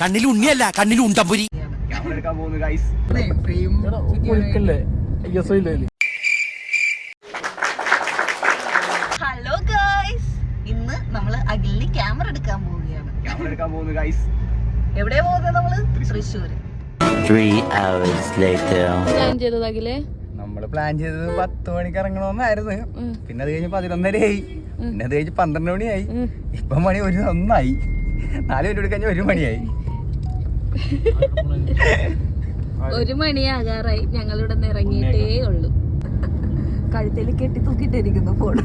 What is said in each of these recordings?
കണ്ണിൽ ഉണ്ണിയല്ല കണ്ണിൽ ഉണ്ടമ്പുരി. Guys hello guys ഇന്ന് നമ്മൾ അഖിലിന് ക്യാമറ എടുക്കാൻ പോവുകയാണ്. ക്യാമറ എടുക്കാൻ പോകുന്നു ഗൈസ് എവിടെയാ പോകുന്നത് നമ്മൾ? Thrissur. Three hours later. Plan ചെയ്തത് അഖിലേ? നമ്മൾ പ്ലാൻ ചെയ്തത് പത്ത് മണിക്ക് ഇറങ്ങണമെന്നായിരുന്നു പിന്നെ അത് കഴിഞ്ഞ് പതിനൊന്നരയായി. പിന്നെ അത് കഴിഞ്ഞ് പന്ത്രണ്ട് മണിയായി. ഇപ്പൊ മണി ഒരു ഒന്നായി. നാല് മിനിറ്റ് കഴിഞ്ഞ ഒരു മണിയായി. ഒരു മണിയാകാറായി. ഞങ്ങൾ ഇവിടെ നിന്ന് ഇറങ്ങിയിട്ടേ ഉള്ളൂ. കഴുത്തിൽ കെട്ടി തൂക്കിട്ടിരിക്കുന്നു ഫോൺ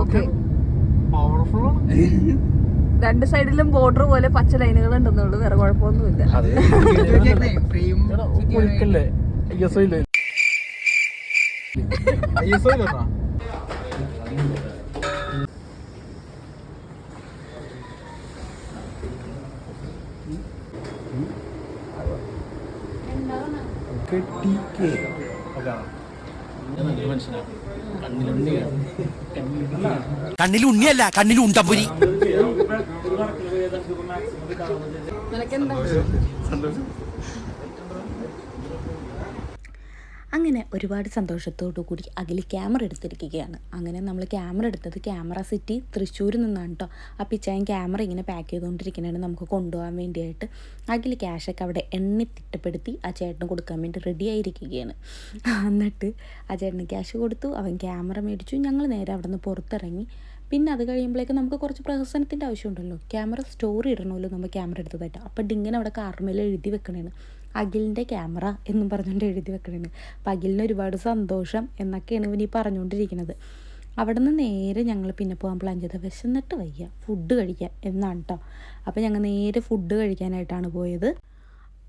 ഓക്കെ പവർഫുൾ രണ്ട് സൈഡിലും ബോർഡർ പോലെ പച്ച ലൈനുകൾ ഉണ്ടെന്നുള്ളൂ വേറെ കുഴപ്പമൊന്നുമില്ല. കണ്ണിലുണ്ണിയല്ല യെസ് ഇല്ലേ യെസ് ഇല്ലെന്നാ കണ്ണിൽ ഉണ്ണിയല്ല കണ്ണിൽ ഉണ്ടമ്പുരി അങ്ങനെ ഒരുപാട് സന്തോഷത്തോടു കൂടി അഖിൽ ക്യാമറ എടുത്തിരിക്കുകയാണ്. അങ്ങനെ നമ്മൾ ക്യാമറ എടുത്തത് ക്യാമറ സിറ്റി തൃശ്ശൂരിൽ നിന്നാണ് കേട്ടോ ആ ഇച്ചായൻ ക്യാമറ ഇങ്ങനെ പാക്ക് ചെയ്തുകൊണ്ടിരിക്കുന്നതാണ് നമുക്ക് കൊണ്ടുപോകാൻ വേണ്ടിയായിട്ട്. അഖിൽ ക്യാഷൊക്കെ അവിടെ എണ്ണി തിട്ടപ്പെടുത്തി ആ ചേട്ടന് കൊടുക്കാൻ വേണ്ടി റെഡി ആയിരിക്കുകയാണ്. എന്നിട്ട് ആ ചേട്ടന് ക്യാഷ് കൊടുത്തു അവൻ ക്യാമറ മേടിച്ചു. ഞങ്ങൾ നേരെ അവിടെ നിന്ന് പുറത്തിറങ്ങി പിന്നെ അത് കഴിയുമ്പോഴേക്കും നമുക്ക് കുറച്ച് പ്രഹസനത്തിന്റെ ആവശ്യമുണ്ടല്ലോ. ക്യാമറ സ്റ്റോറി ഇടണമല്ലോ നമ്മൾ ക്യാമറ എടുത്തതായിട്ട്. അപ്പം ഡിങ്ങനെ അവിടെ കാർമേൽ എഴുതി വെക്കണേന്ന് അഖിലിന്റെ ക്യാമറ എന്നും പറഞ്ഞുകൊണ്ട് എഴുതി വെക്കണേന്ന് അപ്പം അഖിലിന് ഒരുപാട് സന്തോഷം എന്നൊക്കെയാണ് ഇവനീ പറഞ്ഞുകൊണ്ടിരിക്കുന്നത് അവിടെ നിന്ന് നേരെ ഞങ്ങൾ പിന്നെ പോകാൻ പ്ലാൻ ചെയ്തത് വിശന്നിട്ട് വയ്യ. ഫുഡ് കഴിക്കാം എന്നാണ് കേട്ടോ അപ്പോൾ ഞങ്ങൾ നേരെ ഫുഡ് കഴിക്കാനായിട്ടാണ് പോയത്.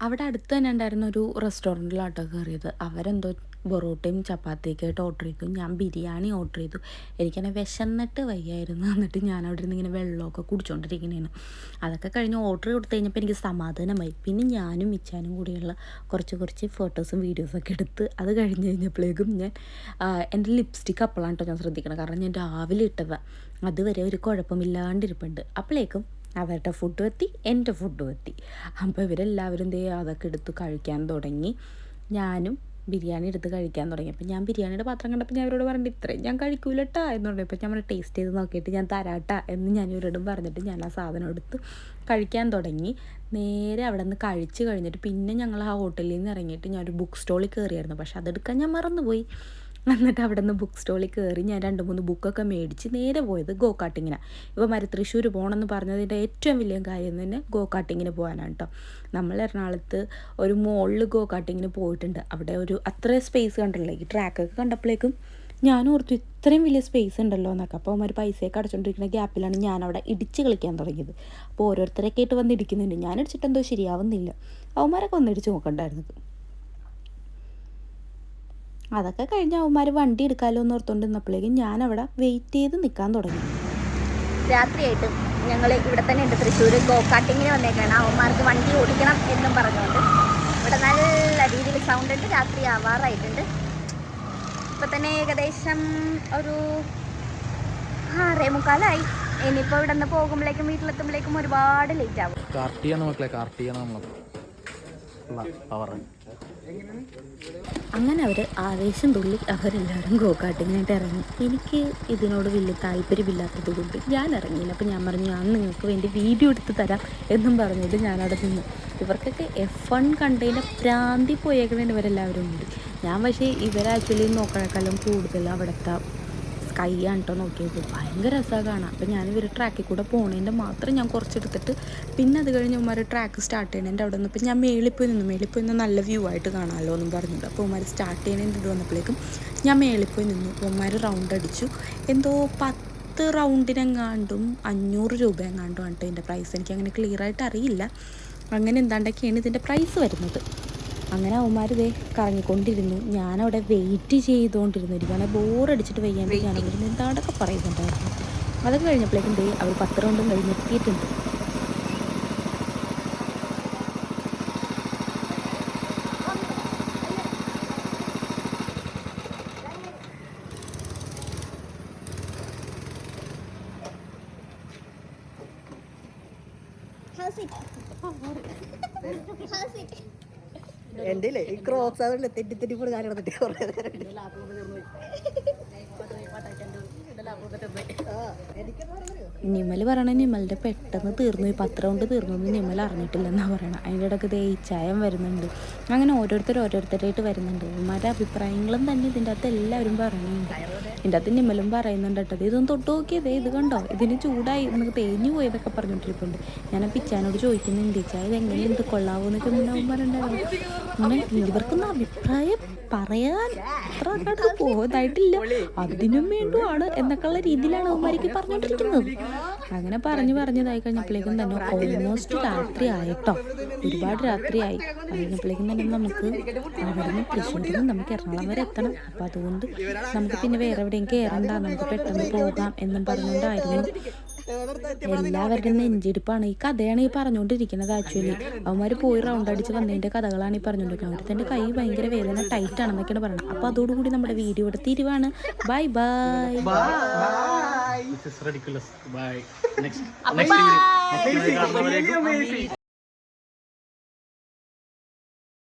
അവിടെ അടുത്ത് തന്നെ ഉണ്ടായിരുന്ന ഒരു റെസ്റ്റോറന്റിലാട്ടോ കയറിയത് അവരെന്തോ പൊറോട്ടയും ചപ്പാത്തിയൊക്കെ ആയിട്ട് ഓർഡർ ചെയ്തു. ഞാൻ ബിരിയാണി ഓർഡർ ചെയ്തു. എനിക്കങ്ങനെ വിശന്നിട്ട് വയ്യായിരുന്നു. എന്നിട്ട് ഞാൻ അവിടെ ഇരുന്ന് ഇങ്ങനെ വെള്ളമൊക്കെ കുടിച്ചുകൊണ്ടിരിക്കുന്നതാണ് അതൊക്കെ കഴിഞ്ഞ് ഓർഡർ കൊടുത്തു കഴിഞ്ഞപ്പോൾ എനിക്ക് സമാധാനമായി. പിന്നെ ഞാനും മിച്ചാനും കൂടിയുള്ള കുറച്ച് കുറച്ച് ഫോട്ടോസും വീഡിയോസൊക്കെ എടുത്ത് അത് കഴിഞ്ഞ് കഴിഞ്ഞപ്പോഴേക്കും ഞാൻ എന്റെ ലിപ്സ്റ്റിക്ക് അപ്പോഴാണ് കേട്ടോ ഞാൻ ശ്രദ്ധിക്കണം കാരണം ഞാൻ രാവിലെ ഇട്ടതാണ് അതുവരെ ഒരു കുഴപ്പമില്ലാണ്ടിരിപ്പുണ്ട്. അപ്പോഴേക്കും അവരുടെ ഫുഡും എത്തി എന്റെ ഫുഡും എത്തി. അപ്പോൾ ഇവരെല്ലാവരും ദേ അതൊക്കെ എടുത്ത് കഴിക്കാൻ തുടങ്ങി. ഞാനും ബിരിയാണി എടുത്ത് കഴിക്കാൻ തുടങ്ങി. അപ്പോൾ ഞാൻ ബിരിയാണിയുടെ പാത്രം കണ്ടപ്പോൾ ഞാൻ അവരോട് പറഞ്ഞിട്ട് ഇത്രയും ഞാൻ കഴിക്കൂലട്ടാ എന്ന് പറഞ്ഞപ്പോൾ ഞാൻ പറഞ്ഞു ടേസ്റ്റ് ചെയ്ത് നോക്കിയിട്ട് ഞാൻ തരാട്ടാ എന്ന് ഞാൻ ഇവരോടും പറഞ്ഞിട്ട് ഞാൻ ആ സാധനം എടുത്ത് കഴിക്കാൻ തുടങ്ങി. നേരെ അവിടെ നിന്ന് കഴിച്ച് കഴിഞ്ഞിട്ട് പിന്നെ ഞങ്ങൾ ആ ഹോട്ടലിൽ നിന്ന് ഇറങ്ങിയിട്ട് ഞാൻ ഒരു ബുക്ക് സ്റ്റോളിൽ കയറിയായിരുന്നു. പക്ഷെ അതെടുക്കാൻ ഞാൻ മറന്നുപോയി. എന്നിട്ട് അവിടെ നിന്ന് ബുക്ക് സ്റ്റോളിൽ കയറി ഞാൻ രണ്ട് മൂന്ന് ബുക്കൊക്കെ മേടിച്ച് നേരെ പോയത് ഗോ കാട്ടിങ്ങിനാണ് ഇപ്പോൾ മര തൃശ്ശൂർ പോകണമെന്ന് പറഞ്ഞതിന്റെ ഏറ്റവും വലിയ കാര്യം തന്നെ ഗോ കാട്ടിങ്ങിന് പോകാനാണ് കേട്ടോ നമ്മൾ എറണാകുളത്ത് ഒരു മോളിൽ ഗോ കാട്ടിങ്ങിന് പോയിട്ടുണ്ട്. അവിടെ ഒരു അത്ര സ്പേസ് കണ്ടല്ലോ ഈ ട്രാക്കൊക്കെ കണ്ടപ്പോഴേക്കും ഞാൻ ഓർത്തു ഇത്രയും വലിയ സ്പേസ് ഉണ്ടല്ലോ എന്നൊക്കെ. അപ്പോൾ അവന്മാർ പൈസയൊക്കെ അടച്ചുകൊണ്ടിരിക്കുന്ന ഗ്യാപ്പിലാണ് ഞാൻ അവിടെ ഇടിച്ച് കളിക്കാൻ തുടങ്ങിയത്. അപ്പോൾ ഓരോരുത്തരൊക്കെ ആയിട്ട് വന്ന് ഇടിക്കുന്നുണ്ട്. ഞാൻ അടിച്ചിട്ടെന്തോ ശരിയാവുന്നില്ല. അവന്മാരൊക്കെ വന്ന് ഇടിച്ച് നോക്കണ്ടായിരുന്നത് അതൊക്കെ കഴിഞ്ഞ് അവന്മാർ വണ്ടി എടുക്കാമല്ലോ എന്ന് ഓർത്തുകൊണ്ട് നിന്നപ്പോഴേക്കും ഞാൻ അവിടെ വെയിറ്റ് ചെയ്ത് നിൽക്കാൻ തുടങ്ങി. രാത്രിയായിട്ട് ഞങ്ങൾ ഇവിടെ തന്നെ ഉണ്ട്. തൃശ്ശൂർ ഗോക്കാട്ടിങ്ങിന് വന്നേക്കാണ്. അവന്മാർക്ക് വണ്ടി ഓടിക്കണം എന്നും പറഞ്ഞുകൊണ്ട്. ഇവിടെ നല്ല രീതിയിൽ സൗണ്ട് ഉണ്ട്. രാത്രി ആവാറായിട്ടുണ്ട്. ഇപ്പം തന്നെ ഏകദേശം ഒരു ആറേ മുക്കാലായി. ഇനിയിപ്പോൾ ഇവിടെ നിന്ന് പോകുമ്പോഴേക്കും വീട്ടിലെത്തുമ്പോഴേക്കും ഒരുപാട് ലേറ്റ് ആവും. കാർട്ടിയാണ് മക്കളെ കാർട്ടിയാണ് നമ്മളത് അങ്ങനെ അവർ ആവേശം തുള്ളി അവരെല്ലാവരും ഗോകാട്ടിങ്ങിനായിട്ട് ഇറങ്ങി. എനിക്ക് ഇതിനോട് വലിയ താല്പര്യമില്ലാത്തത് കൊണ്ട് ഞാൻ ഇറങ്ങിയില്ല. അപ്പോൾ ഞാൻ പറഞ്ഞു ഞാൻ നിങ്ങൾക്ക് വേണ്ടി വീഡിയോ എടുത്ത് തരാം എന്നും പറഞ്ഞിട്ട് ഞാനവിടെ നിന്നു. ഇവർക്കൊക്കെ എഫ് വൺ കണ്ടതിന്റെ പ്രാന്തി പോയേക്കുന്നതിന് ഇവരെല്ലാവരും ഉണ്ട്. ഞാൻ പക്ഷേ ഇവരാക്ച്വലി നോക്കണേക്കാളും കൂടുതൽ അവിടുത്തെ സ്കൈ ആണ് കേട്ടോ നോക്കിയത് ഭയങ്കര രസമാണ് കാണാം അപ്പം ഞാൻ ഇവർ ട്രാക്കിൽ കൂടെ പോണതിന്റെ മാത്രം ഞാൻ കുറച്ചെടുത്തിട്ട് പിന്നെ അത് കഴിഞ്ഞ് ഉമ്മാർ ട്രാക്ക് സ്റ്റാർട്ട് ചെയ്യണേന്റെ അവിടെ നിന്ന് ഇപ്പം ഞാൻ മേളിൽ പോയി നിന്നു. മേളിൽ പോയി നിന്ന് നല്ല വ്യൂ ആയിട്ട് കാണാമല്ലോ എന്നും പറഞ്ഞിട്ട്. അപ്പോൾ ഉമ്മാർ സ്റ്റാർട്ട് ചെയ്യണേന്റെ ഇത് വന്നപ്പോഴേക്കും ഞാൻ മേളിൽ പോയി നിന്നു. ഉമ്മാർ റൗണ്ട് അടിച്ചു. എന്തോ പത്ത് റൗണ്ടിനെങ്ങാണ്ടും അഞ്ഞൂറ് രൂപ എങ്ങാണ്ടും ആണ് കേട്ടോ പ്രൈസ് എനിക്ക് അങ്ങനെ ക്ലിയർ ആയിട്ട് അറിയില്ല. അങ്ങനെ എന്താണ്ടൊക്കെയാണ് ഇതിന്റെ പ്രൈസ് വരുന്നത്. അങ്ങനെ അവന്മാർ ഇതേ കറങ്ങിക്കൊണ്ടിരുന്നു. ഞാനവിടെ വെയിറ്റ് ചെയ്തുകൊണ്ടിരുന്നു ഇരിക്കുകയാണ് ബോറടിച്ചിട്ട് വയ്യാണ്ട് ഞാനവരിന്ന് എന്താണ്ടൊക്കെ പറയുന്നുണ്ടായിരുന്നു. അതൊക്കെ കഴിഞ്ഞപ്പോഴേക്കും ദേ അവർ പത്ത് റൗണ്ടും കഴിഞ്ഞ് എത്തിയിട്ടുണ്ട്. എന്റെ ഈ ക്രോക്സ് അതുകൊണ്ട് തെറ്റി തെറ്റി കൂടെ കാര്യം നടന്നിട്ട് കുറേ നേരം നിമൽ പറയണ നിമലിന്റെ പെട്ടെന്ന് തീർന്നു ഈ പത്രം കൊണ്ട് തീർന്നു എന്ന് നിമൽ അറിഞ്ഞിട്ടില്ലെന്നാ പറയണം. അതിന്റെ ഇടയ്ക്ക് തേച്ചായം വരുന്നുണ്ട്. അങ്ങനെ ഓരോരുത്തർ ഓരോരുത്തരായിട്ട് വരുന്നുണ്ട്. ഇവന്മാരുടെ അഭിപ്രായങ്ങളും തന്നെ ഇതിന്റെ അകത്ത് എല്ലാവരും പറയുന്നുണ്ട്. ഇതിന്റെ അകത്ത് നിമലും പറയുന്നുണ്ട് കേട്ടോ. ഇതൊന്നും തൊട്ട് നോക്കിയതേ ഇത് കണ്ടോ? ഇതിന് ചൂടായി നമുക്ക് തേഞ്ഞു പോയതൊക്കെ പറഞ്ഞിട്ടിരിപ്പുണ്ട് ഞാൻ പിച്ചാനോട് ചോദിക്കുന്നുണ്ട് ചായ ഇത് എങ്ങനെയുണ്ട് കൊള്ളാവോ എന്നൊക്കെ ഉണ്ടാവുമ്പോഴുണ്ടായിരുന്നു അങ്ങനെ ഇവർക്കൊന്നും അഭിപ്രായം പറയാൻ അത്ര അങ്ങോട്ട് അതിനും വേണ്ടുമാണ് എന്നൊക്കെയുള്ള രീതിയിലാണ് അവന്മാർക്ക് പറഞ്ഞുകൊണ്ടിരിക്കുന്നത്. അങ്ങനെ പറഞ്ഞു പറഞ്ഞതായി കഴിഞ്ഞപ്പോഴേക്കും തന്നെ ഓൾമോസ്റ്റ് രാത്രി ആയിട്ടോ. ഒരുപാട് രാത്രിയായി. കഴിഞ്ഞപ്പോഴേക്കും തന്നെ നമുക്ക് അവിടെ നിന്ന് തൃശ്ശൂരിൽ നിന്ന് നമുക്ക് എറണാകുളം വരെ എത്തണം. അപ്പം അതുകൊണ്ട് നമുക്ക് പിന്നെ വേറെ എവിടെയും കയറണ്ട നമുക്ക് പെട്ടെന്ന് പോകാം എന്നും പറഞ്ഞുകൊണ്ടായിരുന്നു. എല്ലാവരുടെയും നെഞ്ചിടിപ്പാണ്. ഈ കഥയാണ് ഈ പറഞ്ഞുകൊണ്ടിരിക്കുന്നത് ആക്ച്വലി അവന്മാർ പോയി റൗണ്ട് അടിച്ച് വന്നതിന്റെ കഥകളാണ് ഈ പറഞ്ഞുകൊണ്ടിരിക്കുന്നത്. അവർ തന്റെ കൈ ഭയങ്കര വേദന ടൈറ്റ് ആണെന്നൊക്കെയാണ് പറയുന്നത്. അപ്പൊ അതോടുകൂടി നമ്മുടെ വീഡിയോ ഇവിടെ തിരിവാണ്. Bye bye This is ridiculous. Bye. Next.